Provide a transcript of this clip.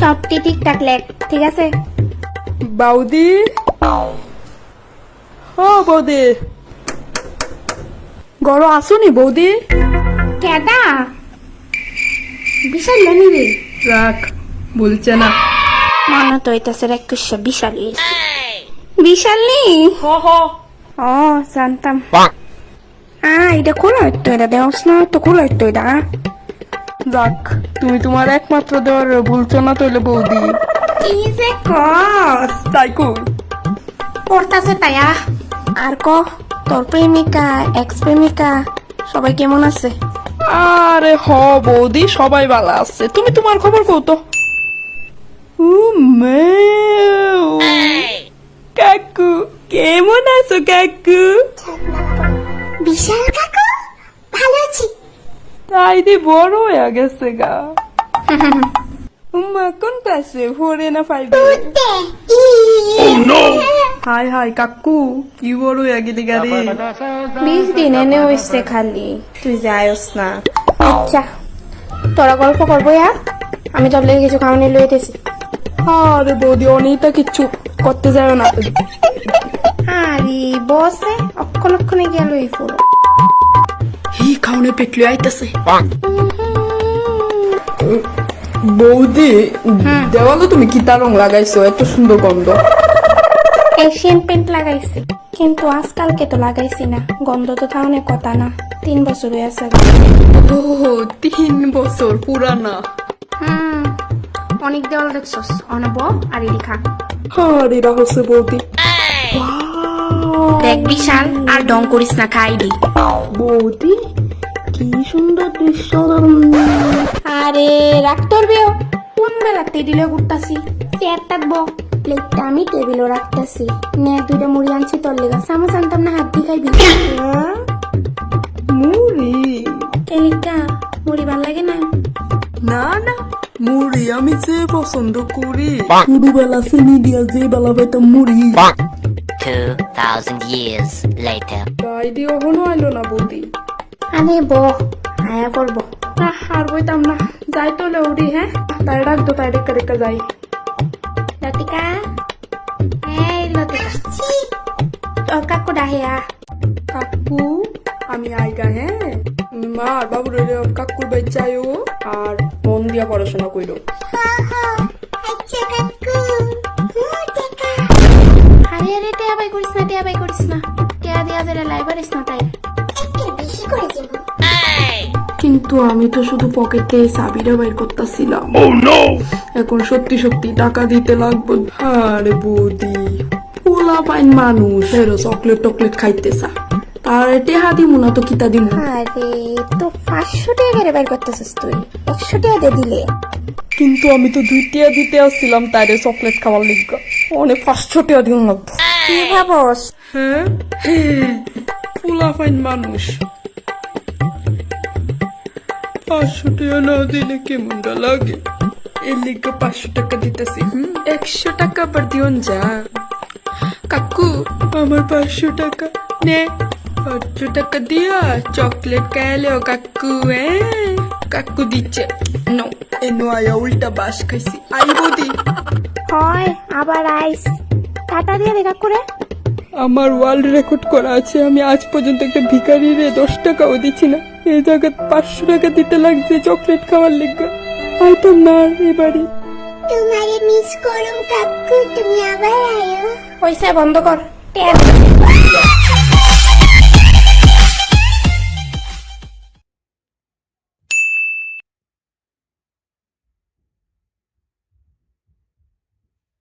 সবটি ঠিকঠাক লেখ ঠিক আছে? বৌদি ও বৌদি। গড় আসুনি বৌদি। কেডা? বিশাল লেনি রে। রাখ বলছে না। মনে তো হইতাছে একুশশো বিশাল হইছে। বিশাল নি হ হ। ও জানতাম। আ এটা খোলা হইতো এটা দেওস না তো খোলা হইতো এটা রাখ তুমি তোমার একমাত্র দেওয়ার ভুলছো না তৈলে বৌদি। কি যে কস? তাই কই? পড়তাছে তাই আর ক? তোর প্রেমিকা এক্স প্রেমিকা সবাই কেমন আছে? আরে হ বৌদি সবাই ভালো আছে। তুমি তোমার খবর কও তো। কাকু কেমন আছো কাকু? বিশাল তাই দি বড় হয়ে গেছে গা। উম্মা কোন ক্লাসে ফোরে না ফাইভে হাই হাই কাকু কি বড় হয়ে গেলি গাড়ি বিশ দিন এনে হইছে খালি। তুই যায়স না। আচ্ছা তোরা গল্প করব ইয়া আমি তোর লেগে কিছু খাওয়ানি লইতেছি আরে বৌদি অনেকটা কিচ্ছু করতে যায় না। আরে বসে অক্ষণ অক্ষণে গেল এই হি খাওনে পেটলি আইতাছে। বৌদি দেওয়ালে তুমি কি রং লাগাইছো? এত সুন্দর গন্ধ। এশিয়ান পেন্ট লাগাইছি কিন্তু আজকালকে তো লাগাইছি না। গন্ধ তো তাহলে কথা না তিন বছর হয়ে আছে। ও তিন বছর পুরানা। হুম অনেক দেওয়াল দেখছস অনব আর এদি খা আরে রহস্য বৌদি। দেখ বিশাল আর ডং করিস না খাইডি বৌদি কি সুন্দর দৃশ্য আরে রাখ তোর বিও কোন বেলা টেবিলে ঘুরতাছি? চেয়ার টাকবো প্লেটটা আমি টেবিলও রাখতাছি। নে দুইটা মুড়ি আনছি তোর লেগা। সামো জানতাম না হাত দিয়ে খাইবি। মুড়ি? কেলিকা মুড়ি ভালো লাগে না? না না মুড়ি আমি যে পছন্দ করি। ছোটবেলা চিনি দিয়া যে বেলা পাইতাম মুড়ি। 2,000 years later. তাই দিয়ে এখনও আইলো না বৌদি আরে ব আয়া করব। না আর বইতাম না। যাই তো লৌড়ি হ্যাঁ? তাই ডাকতো তাই ডেকা ডেকা যাই। লতিকা? এই লতিকা। তোর কাকু ডাহিয়া। কাকু? আমি আইগা হ্যাঁ? মা আর বাবুর কাকুর বাচ্চায়ও। আর মন দিয়া পড়াশোনা কইরো। কিন্তু আমি তো শুধু পকেটে চাবিটা বাইর করতেছিলাম। এখন সত্যি সত্যি টাকা দিতে লাগবো। আরে বৌদি পোলা পাইন মানুষ। এরো চকলেট টকলেট খাইতেছা তার টেহা দিমু না তো কিতা দিমু? আরে তো পাঁচশো টাকা করে বের করতেছিস তুই। একশো টাকা দিয়ে দিলে। কিন্তু আমি তো দুই টিয়া দিতে আসছিলাম তারে চকলেট খাওয়ার লিগা। অনেক পাঁচশো টিয়া দিন লাগবো। কি ভাবস? হ্যাঁ। পোলা পাইন মানুষ। পাঁচশো টাকা না দিলে কেমনটা লাগে? এর লিগে পাঁচশো টাকা দিতেছি। হুম একশো টাকা আবার দিওন যা। কাকু আমার পাঁচশো টাকা। নে পাঁচশো টাকা দিয়া চকলেট খাইলেও কাকু হ্যাঁ? কাকু দিচ্ছে। নো এনো আয়া উল্টা বাস খাইছি। আই বৌদি হয় আবার আইস। টাটা দিয়ে দেখা করে আমার ওয়ার্ল্ড রেকর্ড করা আছে আমি আজ পর্যন্ত একটা ভিখারি রে দশ টাকাও দিচ্ছি না। এই জায়গা পাঁচশো টাকা দিতে লাগছে চকলেট খাওয়ার লেগে। হয়তো না এবারে। তোমারে মিস করুম কাকু তুমি আবার আয়ো। পয়সা বন্ধ কর।